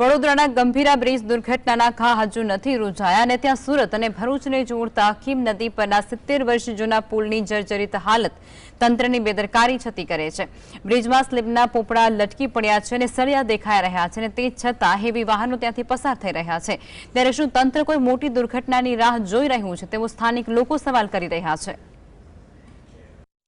વડોદરાના ગંભીરા બ્રિજ દુર્ઘટનાના ઘા હજુ નથી રૂઝાયા અને ત્યાં સુરત અને ભરૂચને જોડતા ખીમ નદી પરના સિત્તેર વર્ષ જૂના પુલની જર્જરિત હાલત તંત્રની બેદરકારી છતી કરે છે. બ્રિજમાં સ્લીબના પોપડા લટકી પડ્યા છે અને સળિયા દેખાઈ રહ્યા છે અને તે છતાં હેવી વાહનો ત્યાંથી પસાર થઈ રહ્યા છે. ત્યારે શું તંત્ર કોઈ મોટી દુર્ઘટનાની રાહ જોઈ રહ્યું છે તેવો સ્થાનિક લોકો સવાલ કરી રહ્યા છે.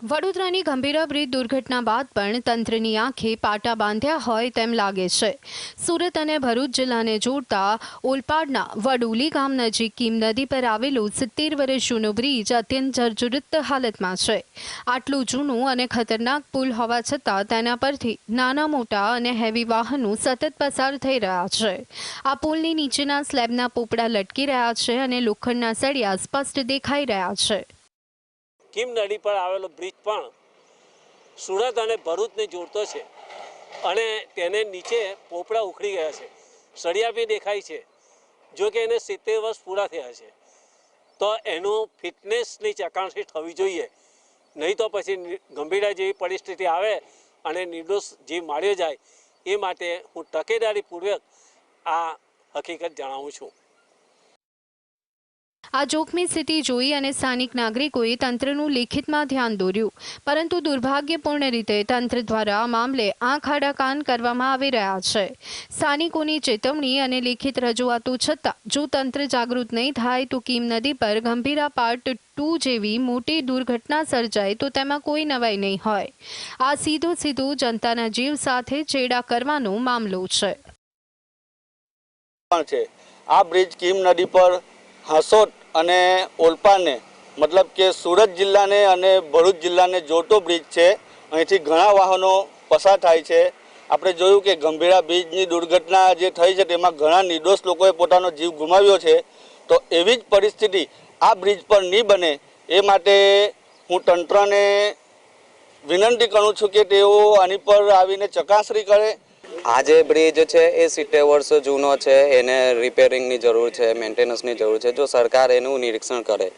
વડોદરાની ગંભીર બ્રિજ દુર્ઘટના બાદ પણ તંત્રની આંખે પાટા બાંધ્યા હોય તેમ લાગે છે. સુરત અને ભરૂચ જિલ્લાને જોડતા ઓલપાડના વડુલી ગામ નજીક કીમ નદી પર આવેલું સિત્તેર વર્ષ જૂનું બ્રિજ અત્યંત જર્જરિત હાલતમાં છે. આટલું જૂનું અને ખતરનાક પુલ હોવા છતાં તેના પરથી નાના, મોટા અને હેવી વાહનો સતત પસાર થઈ રહ્યા છે. આ પુલની નીચેના સ્લેબના પોપડા લટકી રહ્યા છે અને લોખંડના સળિયા સ્પષ્ટ દેખાઈ રહ્યા છે. કીમ નદી પર આવેલો બ્રિજ પણ સુરત અને ભરૂચને જોડતો છે અને તેને નીચે પોપડા ઉખડી ગયા છે. સળિયા બી દેખાય છે, જો કે એને સિત્તેર વર્ષ પૂરા થયા છે. તો એનું ફિટનેસની ચકાસણી થવી જોઈએ. નહીં તો પછી ગંભીરા જેવી પરિસ્થિતિ આવે અને નિર્દોષ જીવ માર્યો જાય. એ માટે હું તકેદારીપૂર્વક આ હકીકત જણાવું છું. આ જોખમી સ્થિતિ જોઈ અને સ્થાનિક નાગરિકોએ તંત્રનું લેખિતમાં ધ્યાન દોર્યું. પરંતુ દુર્ભાગ્યપૂર્ણ રીતે તંત્ર દ્વારા મામલે આંખ આડા કાન કરવામાં આવી રહ્યા છે. સ્થાનિકોની ચેતવણી અને લેખિત રજૂઆતો છતાં, જો તંત્ર જાગૃત નહીં થાય તો કીમ નદી પર ગંભીરા પાર્ટ ટુ જેવી મોટી દુર્ઘટના સર્જાય તો તેમાં કોઈ નવાઈ નહીં હોય. આ સીધો સીધો જનતાના જીવ સાથે ચેડા કરવાનો મામલો છે. આ બ્રિજ કીમ નદી પર હાંસોટ અને ઓલપાને મતલબ કે સુરત જિલ્લાને અને ભરૂચ જિલ્લાને જોટો બ્રિજ છે. અહીંથી ઘણા વાહનો પસાર થાય છે. આપણે જોયું કે ગંભીરા બ્રિજની દુર્ઘટના જે થઈ છે તેમાં ઘણા નિર્દોષ લોકોએ પોતાનો જીવ ગુમાવ્યો છે. તો એવી જ પરિસ્થિતિ આ બ્રિજ પર નહીં બને એ માટે હું તંત્રને વિનંતી કરું છું કે તેઓ આની પર આવીને ચકાસણી કરે આ જે બ્રિજ છે, એ સિત્તેર વર્ષ જૂનો છે, એને રિપેરિંગની જરૂર છે મેન્ટેનન્સની જરૂર છે. જો સરકાર એનું નિરીક્ષણ કરે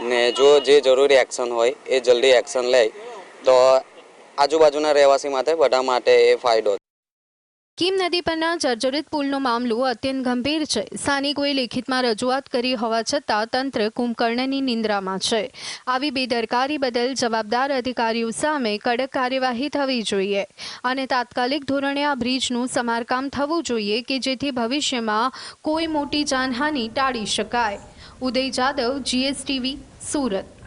ને જો જે જરૂરી એક્શન હોય, એ જલ્દી એક્શન લે, તો આજુબાજુના રહેવાસી માટે બધા માટે એ ફાયદો કીમ નદી પરના જર્જરિત પુલનો મામલો અત્યંત ગંભીર છે. સ્થાનિકોએ લેખિતમાં રજૂઆત કરી હોવા છતાં તંત્ર કુંભકર્ણની નિંદ્રામાં છે. આવી બેદરકારી બદલ જવાબદાર અધિકારીઓ સામે કડક કાર્યવાહી થવી જોઈએ અને તાત્કાલિક ધોરણે આ બ્રિજનું સમારકામ થવું જોઈએ કે જેથી ભવિષ્યમાં કોઈ મોટી જાનહાનિ ટાળી શકાય. ઉદય જાદવ જીએસટીવી સુરત.